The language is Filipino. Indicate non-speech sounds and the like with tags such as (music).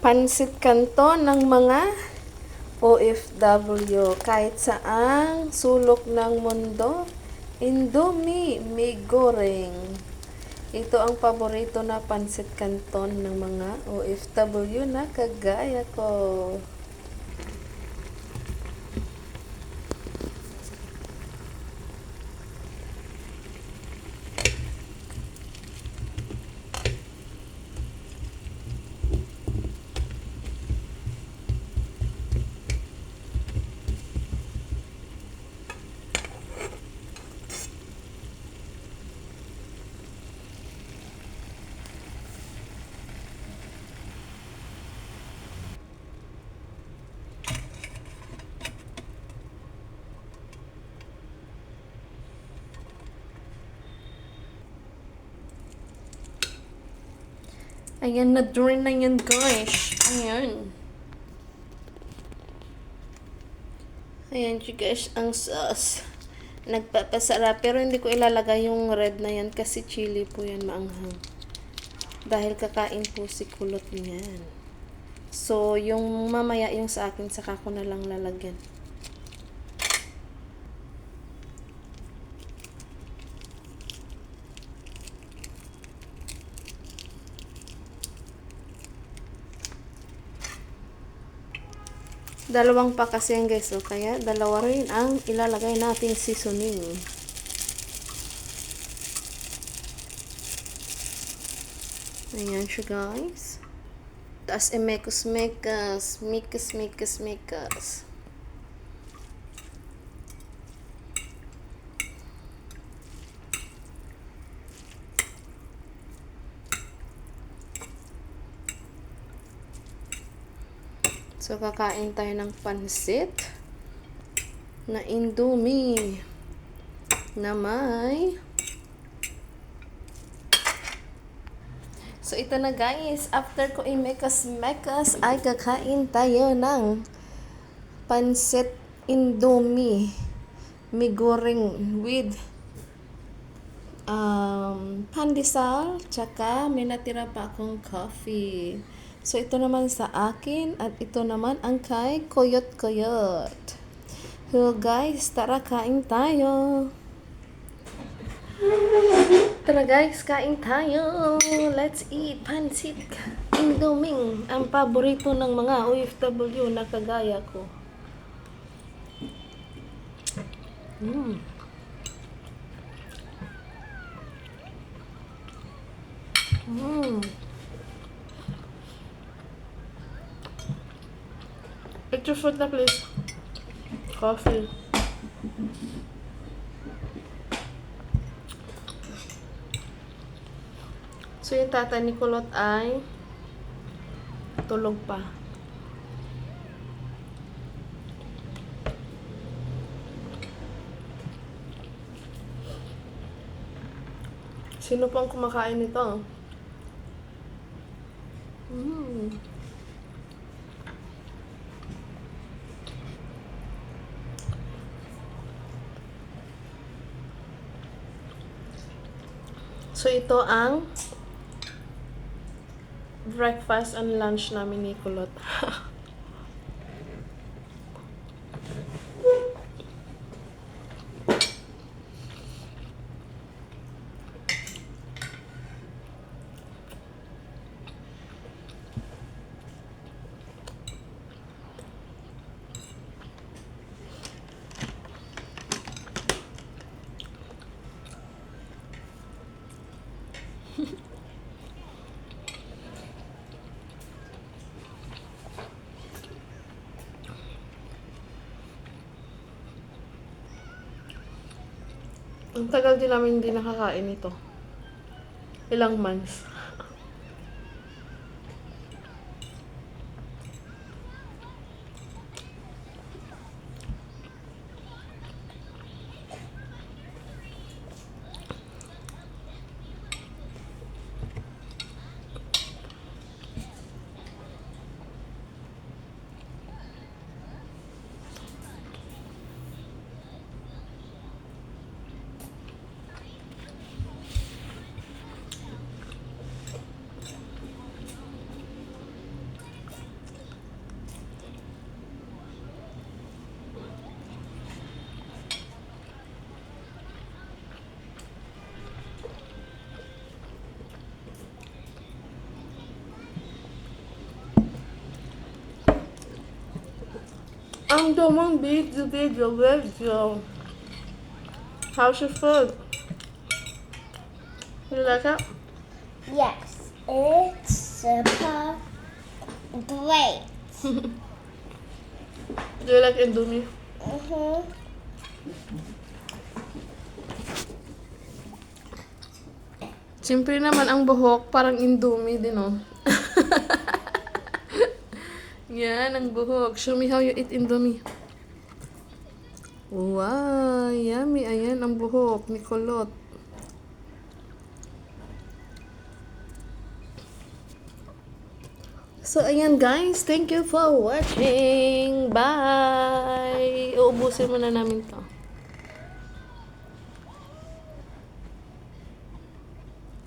pansit kanto ng mga OFW kahit saang sulok ng mundo. Indomie, may goreng. Ito ang paborito na pansit kanton ng mga OFW na kagaya ko. Ayan, na-drain na yan, guys. Ayan. Ayan, siya, guys, ang sauce. Nagpapasarap. Pero hindi ko ilalagay yung red na yan kasi chili po yan maanghang. Dahil kakain po si kulot niyan. So, yung mamaya yung sa akin, saka ko na lang lalagyan. Dalawang pa kasi yan guys. So, kaya dalawa rin ang ilalagay natin seasoning. Ayan siya guys. Tapos emekos-mekas. Mekas-mekas-mekas. So, kakain tayo ng pansit na indomie na may So, ito na guys. After ko i-mekas-mekas, ay kakain tayo ng pansit indomie. May goreng with um, pandesal, tsaka may natira pa akong coffee. So, ito naman sa akin at ito naman ang kay Koyot Koyot. So, guys, tara kain tayo. Tara guys, kain tayo. Let's eat pansit indomie. Ang paborito ng mga OFW na kagaya ko. Mm. Picture food na please. Coffee. So yung tata ni Kulot ay tulog pa. Sino pang kumakain nito? Mm. So ito ang breakfast and lunch namin ni Kulot. (laughs) Ang tagal din namin hindi nakakain ito. Ilang months. Ang damang video, video, video. How's your food? You like it? Yes, it's super great. (laughs) Do you like Indomie? Mm-hmm. Siyempre naman ang buhok, parang Indomie din, oh. Yan, ang buhok. Show me how you eat Indomie. Wow, yummy. Ayan, ang buhok ni Kulot. So, ayan guys. Thank you for watching. Bye! Uubusin muna namin to.